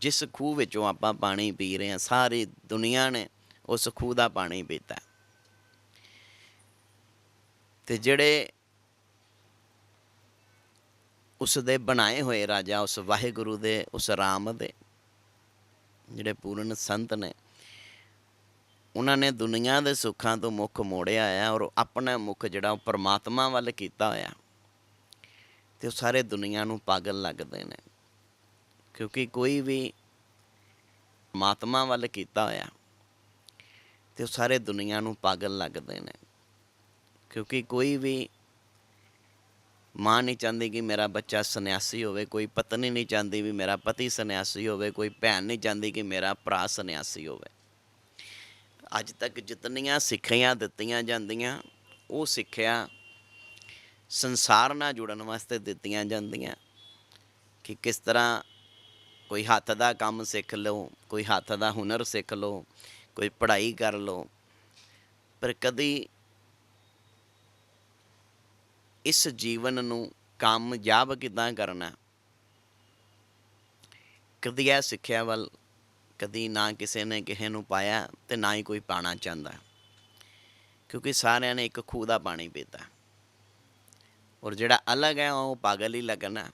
ਜਿਸ ਖੂਹ ਵਿੱਚੋਂ ਆਪਾਂ ਪਾਣੀ ਪੀ ਰਹੇ ਹਾਂ, ਸਾਰੀ ਦੁਨੀਆ ਨੇ ਉਸ ਖੂਹ ਦਾ ਪਾਣੀ ਪੀਤਾ। ਤੇ ਜਿਹੜੇ ਉਸ ਦੇ ਬਣਾਏ ਹੋਏ ਰਾਜਾ, ਉਸ ਵਾਹਿਗੁਰੂ ਦੇ, ਉਸ ਰਾਮ ਦੇ, ਜਿਹੜੇ ਪੂਰਨ ਸੰਤ ਨੇ, ਉਹਨਾਂ ਨੇ ਦੁਨੀਆ ਦੇ ਸੁੱਖਾਂ ਤੋਂ ਮੁੱਖ ਮੋੜਿਆ ਆ ਔਰ ਆਪਣਾ ਮੁੱਖ ਜਿਹੜਾ ਉਹ ਪਰਮਾਤਮਾ ਵੱਲ ਕੀਤਾ ਹੋਇਆ। ਤੇ ਉਹ ਸਾਰੇ ਦੁਨੀਆ ਨੂੰ ਪਾਗਲ ਲੱਗਦੇ ਨੇ। ਕਿਉਂਕਿ ਕੋਈ ਵੀ ਪਰਮਾਤਮਾ ਵੱਲ ਕੀਤਾ ਹੋਇਆ ਤੇ ਉਹ ਸਾਰੇ ਦੁਨੀਆ ਨੂੰ ਪਾਗਲ ਲੱਗਦੇ ਨੇ। ਕਿਉਂਕਿ ਕੋਈ ਵੀ ਮਾਂ ਨਹੀਂ ਚਾਹੁੰਦੀ ਕਿ ਮੇਰਾ ਬੱਚਾ ਸੰਨਿਆਸੀ ਹੋਵੇ, ਕੋਈ ਪਤਨੀ ਨਹੀਂ ਚਾਹੁੰਦੀ ਵੀ ਮੇਰਾ ਪਤੀ ਸੰਨਿਆਸੀ ਹੋਵੇ, ਕੋਈ ਭੈਣ ਨਹੀਂ ਚਾਹੁੰਦੀ ਕਿ ਮੇਰਾ ਭਰਾ ਸੰਨਿਆਸੀ ਹੋਵੇ। ਅੱਜ ਤੱਕ ਜਿਤਨੀਆਂ ਸਿੱਖਿਆ ਦਿੱਤੀਆਂ ਜਾਂਦੀਆਂ, ਉਹ ਸਿੱਖਿਆ ਸੰਸਾਰ ਨਾਲ ਜੁੜਨ ਵਾਸਤੇ ਦਿੱਤੀਆਂ ਜਾਂਦੀਆਂ ਕਿ ਕਿਸ ਤਰ੍ਹਾਂ ਕੋਈ ਹੱਥ ਦਾ ਕੰਮ ਸਿੱਖ ਲਓ, ਕੋਈ ਹੱਥ ਦਾ ਹੁਨਰ ਸਿੱਖ ਲਓ, ਕੋਈ ਪੜ੍ਹਾਈ ਕਰ ਲਓ। ਪਰ ਕਦੀ ਇਸ ਜੀਵਨ ਨੂੰ ਕਾਮਯਾਬ ਕਿਦਾਂ ਕਰਨਾ? ਕਦੀ ਇਹ ਸਿੱਖਿਆ ਵੱਲ, ਕਦੀ ਨਾ ਕਿਸੇ ਨੇ ਕਿਸੇ ਨੂੰ ਪਾਇਆ ਤੇ ਨਾ ਹੀ ਕੋਈ ਪਾਣਾ ਚਾਹੁੰਦਾ। ਕਿਉਂਕਿ ਸਾਰਿਆਂ ਨੇ ਇੱਕ ਖੂਹ ਦਾ ਪਾਣੀ ਪੀਤਾ। ਔਰ ਜਿਹੜਾ ਅਲੱਗ ਹੈ, ਉਹ ਪਾਗਲ ਹੀ ਲੱਗਣਾ।